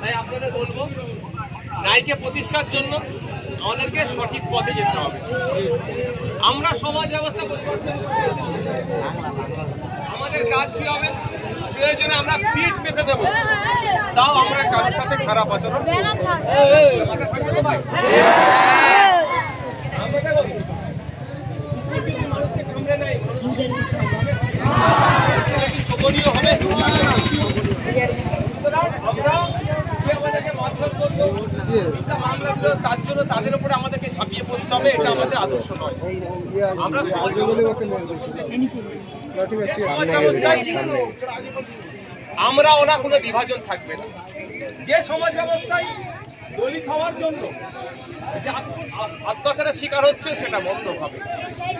তাই আপনাদের বলব ন্যায়কে প্রতিষ্ঠার জন্য আমাদেরকে সঠিক পথে যেতে হবে। আমরা সমাজ ব্যবস্থা পরিবর্তন আমাদের কাজ কি হবে? প্রয়োজনে আমরা পিঠ পেতে দেবো। তাও আমরা কারোর সাথে খারাপ আচরণ আমাদের তো ভাই? আমরা দেখো, কুকুর যদি মানুষকে কামড়ে নেয়, মানুষ কি কামড়াবে? সেটা কি শোভনীয় হবে? সুতরাং আমরা যে আমাদেরকে মারধর করল, মিথ্যা মামলা দিল, তার জন্য তাদের আমাদেরকে ঝাঁপিয়ে পড়তে হবে এটা আমাদের আদর্শ নয় আমরা আমরা ওরা কোনো বিভাজন থাকবে না। যে সমাজ ব্যবস্থায় দলিত হওয়ার জন্য যে অত্যাচারের শিকার হচ্ছে, সেটা বন্ধ হবে।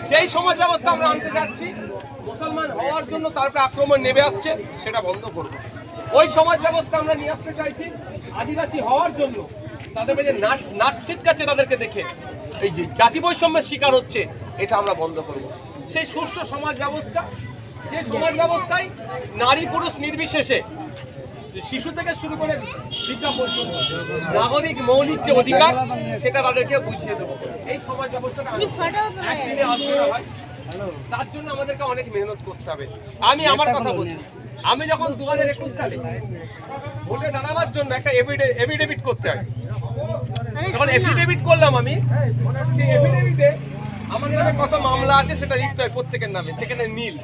সেই সমাজ ব্যবস্থা আমরা আনতে যাচ্ছি। মুসলমান হওয়ার জন্য তারপরে আক্রমণ নেমে আসছে, সেটা বন্ধ করব। ওই সমাজ ব্যবস্থা আমরা নিয়ে আসতে চাইছি আদিবাসী হওয়ার জন্য। তাদের মধ্যে নাচ নাচ ছিটকাচ্ছে তাদেরকে দেখে। এই যে জাতি বৈষম্যের শিকার হচ্ছে এটা আমরা বন্ধ করব। সেই সুষ্ঠু সমাজ ব্যবস্থা যে সমাজ ব্যবস্থায় নারী পুরুষ নির্বিশেষে শিশু থেকে শুরু করে শিক্ষা পর্যন্ত নাগরিক মৌলিক যে অধিকার সেটা তাদেরকে বুঝিয়ে দেবো। এই সমাজ ব্যবস্থাটা। একদিনে না ভাই তার জন্য আমাদেরকে অনেক মেহনত করতে হবে। আমি আমার কথা বলছি। আমি যখন দু হাজার একুশ সালে ভোটে দাঁড়াবার জন্য একটা এফিডেভিট করতে হয় যখন এফিডেভিট করলাম আমি। সেই এফিডেভিটে আমার নামে কত মামলা আছে সেটা লিখতে হয় প্রত্যেকের নামে সেখানে নীল।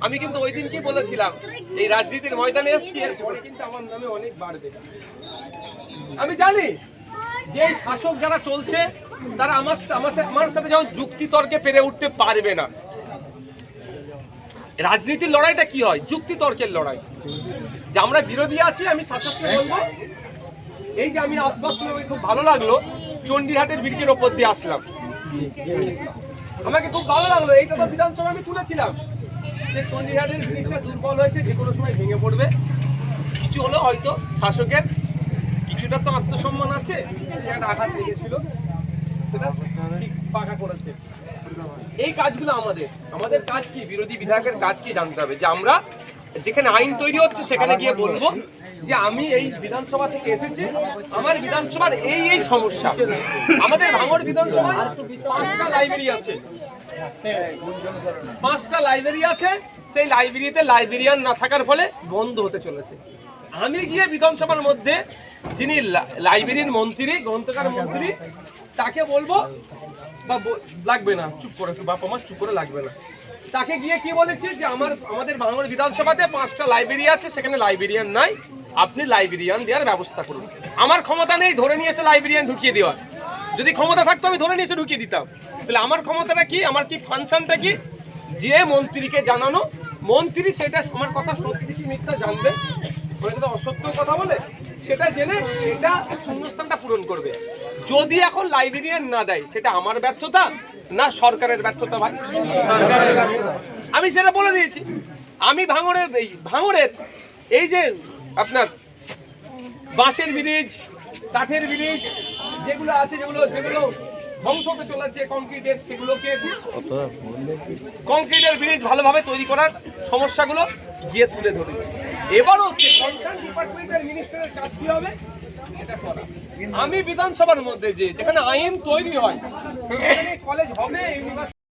আমি কিন্তু ওই দিন কি বলেছিলাম এই রাজনীতির ময়দানে এসেছি এরপরে কিন্তু আমার নামে অনেক বাড়বে। আমি জানি যে শাসক যারা চলছে তারা আমার আমার সাথে- আমার সাথে যখন যুক্তি তর্কে পেরে উঠতে পারবে না। রাজনীতির লড়াইটা কি হয়? যুক্তি তর্কের লড়াই। যে আমরা বিরোধী আছি, আমি শাসককে বলব, এই যে আমি আসবার খুব ভালো লাগল চণ্ডীহাটের ব্রিজের ওপর দিয়ে আসলাম। আমাকে খুব ভালো লাগল, এইটা তো বিধানসভা আমি তুলেছিলাম। যে চণ্ডীহাটের ব্রিজটা দুর্বল হয়েছে, যে কোনো সময় ভেঙে পড়বে। কিছু হলো হয়তো শাসকের, কিছুটা তো আত্মসম্মান আছে একটা আঘাত লেগেছিল, সেটা ঠিক পাকা করেছে। এই কাজগুলো আমাদের। আমাদের কাজ কি? বিরোধী বিধায়কের কাজ কি জানতে হবে? যে আমরা যেখানে আইন তৈরি হচ্ছে, সেখানে গিয়ে বলব যে আমি এই বিধানসভা থেকে এসেছি। আমার বিধানসভার এই এই সমস্যা। আমাদের ভাঙড় বিধানসভায় পাঁচটা লাইব্রেরি আছে। পাঁচটা লাইব্রেরি আছে। সেই লাইব্রেরিতে লাইব্রেরিয়ান না থাকার ফলে বন্ধ হতে চলেছে। আমি গিয়ে বিধানসভার মধ্যে যিনি লাইব্রেরির মন্ত্রী গ্রন্থকার মন্ত্রী তাকে বলব, বা লাগবে না, চুপ করে বাবা মা চুপ করে লাগবে না। তাকে গিয়ে কি বলেছি যে আমার, আমাদের ভাঙড় বিধানসভাতে পাঁচটা লাইব্রেরি আছে, সেখানে লাইব্রেরিয়ান নাই, আপনি লাইব্রেরিয়ান দেওয়ার ব্যবস্থা করুন। আমার ক্ষমতা নেই, ধরে নিয়ে এসে লাইব্রেরিয়ান ঢুকিয়ে দেওয়ার। যদি ক্ষমতা থাকতো, আমি ধরে নিয়ে এসে ঢুকিয়ে দিতাম। তাহলে আমার ক্ষমতাটা কি? আমার কি ফাংশনটা কি? যে মন্ত্রীকে জানানো, মন্ত্রী সেটা আমার কথা সত্যি কি মিথ্যা জানবে? অসত্য কথা বলে? সেটা জেনে সেটা শূন্যস্থানটা পূরণ করবে। যদি এখন লাইব্রেরিয়ান না দেয়, সেটা আমার ব্যর্থতা না সরকারের ব্যর্থতা ভাই? আমি সেটা বলে দিয়েছি। আমি ভাঙড়ের, এই ভাঙড়ের, এই যে আপনার বাঁশের ব্রিজ, কাঠের ব্রিজ, যেগুলো আছে, যেগুলো যেগুলো ধ্বংস হতে চলেছে কংক্রিটের সেগুলোকে কংক্রিটের ব্রিজ ভালোভাবে তৈরি করার সমস্যাগুলো গিয়ে তুলে ধরেছি। এবার হচ্ছে কনসার্ন ডিপার্টমেন্টের মিনিস্টারের কাজ কি হবে? এটা আমি বিধানসভার মধ্যে যে যেখানে আইন তৈরি হয়। কলেজ হবে ইউনিভার্সিটি